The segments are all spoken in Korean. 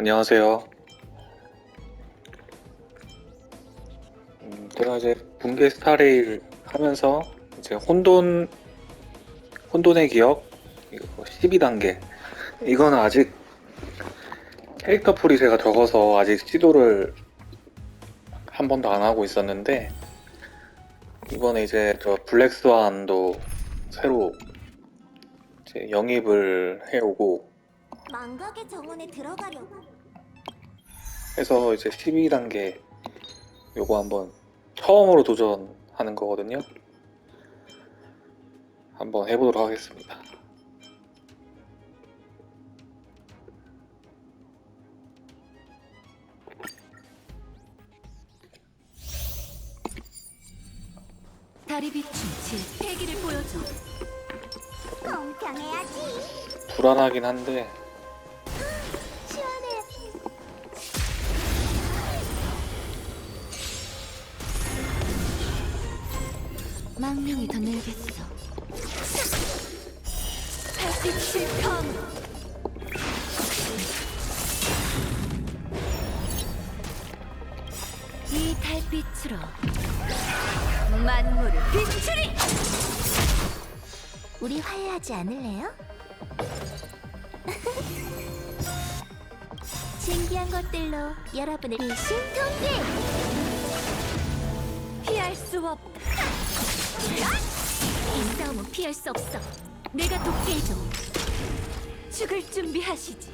안녕하세요. 음, 제가 이제 붕괴 스타레일 하면서 이제 혼돈 혼돈의 기억 이거 12단계 이거는 아직 캐릭터 풀이 제가 적어서 아직 시도를 한 번도 안 하고 있었는데 이번에 이제 저 블랙스완도 새로 영입을 해오고 망각의 정원에 들어가려고. 해서 이제 12단계 요거 한번 처음으로 도전하는 거거든요. 한번 해보도록 하겠습니다. 다리 비춘 질 패기를 보여줘 공평해야지. 불안하긴 한데 망령이 더 늘겠어 달빛을 검이 달빛으로 만물을 비추리 우리 화해하지 않을래요? 신기한 것들로 여러분을 일심동기. 피할 수 없다 이 싸움은 피할 수 없어. 내가 돕게 해줘 죽을 준비하시지.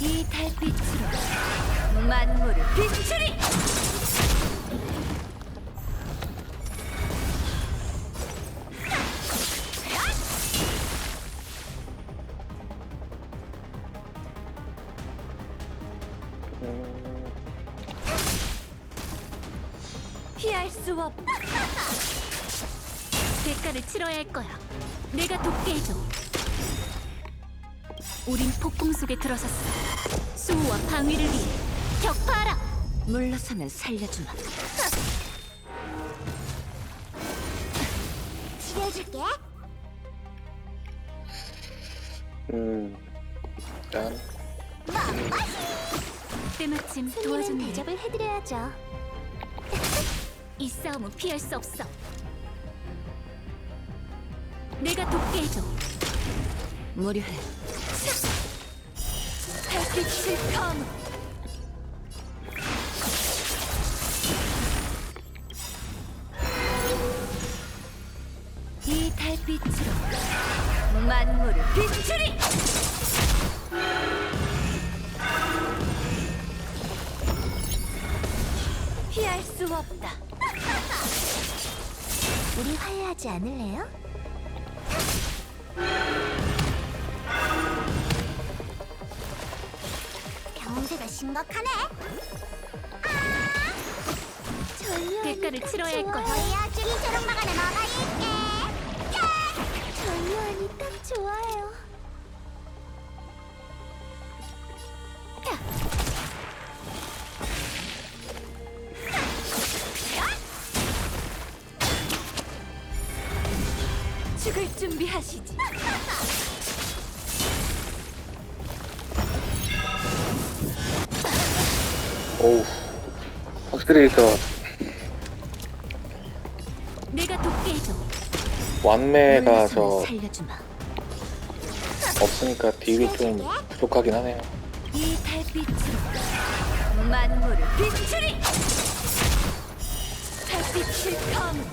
이 달빛으로 만물을 비추리! 음, 피할 수 없다 대가를 치러야 할 거야. 내가 돕게 해줘. 우린 폭풍 속에 들어섰어. 수호와 방위를 위해 격파하라! 물러서면 살려주마. 치료해줄게. 음, 일단 때마침 손님은 도와줬네. 대접을 해드려야죠. 이 싸움은 피할 수 없어. 내가 돕게 해줘. 무료해. 달빛을 검이 달빛으로 만물을 비추리! 피할 수 없다 우리 화해하지 않을래요? 병세가 심각하네. 아! 전류하니 대가를 딱 치러야 할. 거야. 이 초록막 안에 뭐가 있게. 전류하니 딱 좋아요. 준비하시지. 확실히 저 내가 돕게 해줘. 완매가 물러서면 저 살려주마. 없으니까 딜이 좀 부족하긴 하네요. 이 달빛으로 만물을 비추리. 달빛을 검.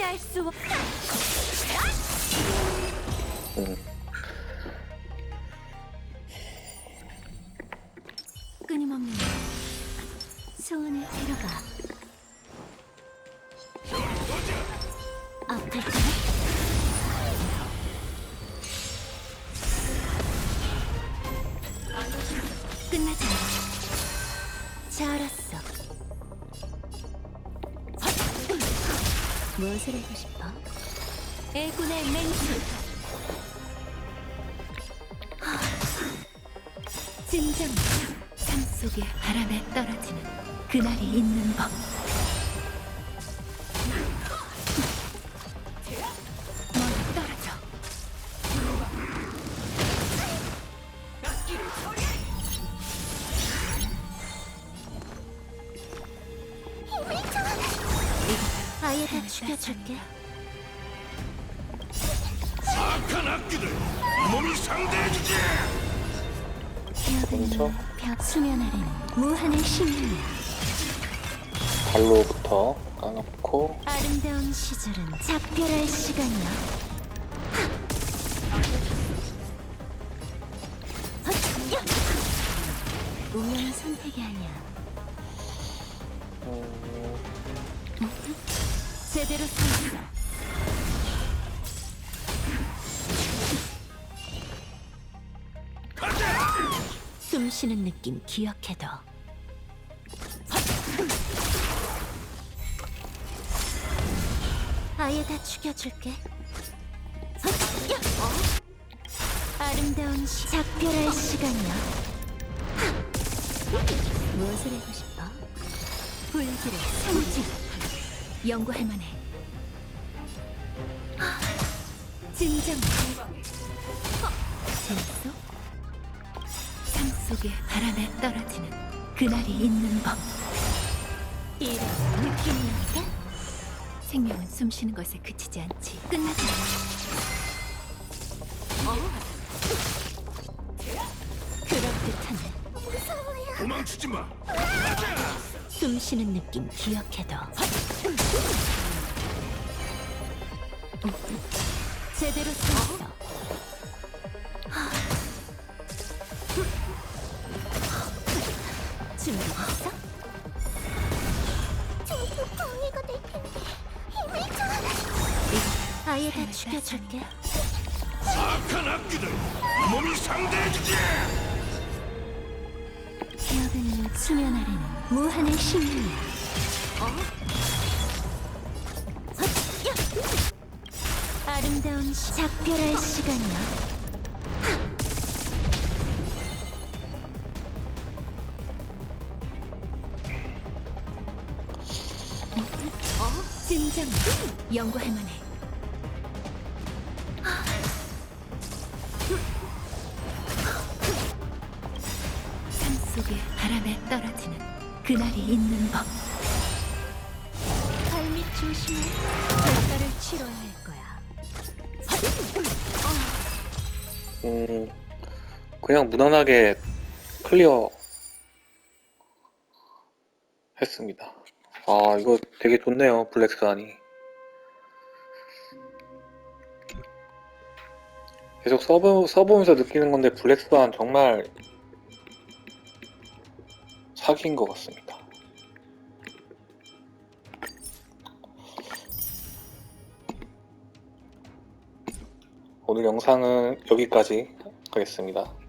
피할 수 없다. 음, 무엇을 하고 싶어? 애군의 맹수. 진정 삶 속에 바람에 떨어지는 그날이 있는 법. 다 죽여줄게. 악한 악기들 몸이 상대해주지 그렇죠. 벽 수면 아래는 무한의 신비야. 발로부터 까놓고 아름다운 시절은 작별할 시간이야. 우연한 선택이 아니야. 음, 제대로 서 있어. 숨 쉬는 느낌 기억해둬. 아예 다 죽여줄게. 아름다운 시 작별할 시간이야. 무엇을 하고 싶어? 불길의 성질. 연구할 만해. 진정. 재밌어? 삶 속에 바람에 떨어지는 그날이 있는 법. 이런 느낌이랄까? 생명은 숨쉬는 것에 그치지 않지. 끝나지 않아. 그럴듯하네. 도망치지 마 숨쉬는 느낌 기억해둬. 제대로 서 있어. 준비됐어? 전부 방해가 될 텐데 힘을 줘. 아예 다 죽여줄게. 악한 악기들 몸이 상대해주지 기억은 수면 아래는 무한의 신비야. 아름다운 시 작별할 시간이야. 진정 연구할 만해. 삶 속에 바람에 떨어지는 그날이 있는 법. 발밑 조심해. 대가를 치러야 할 거야. 음, 그냥 무난하게 클리어 했습니다. 아, 이거 되게 좋네요, 블랙스완이. 계속 써보, 써보면서 느끼는 건데, 블랙스완 정말 사기인 것 같습니다. 오늘 영상은 여기까지 하겠습니다.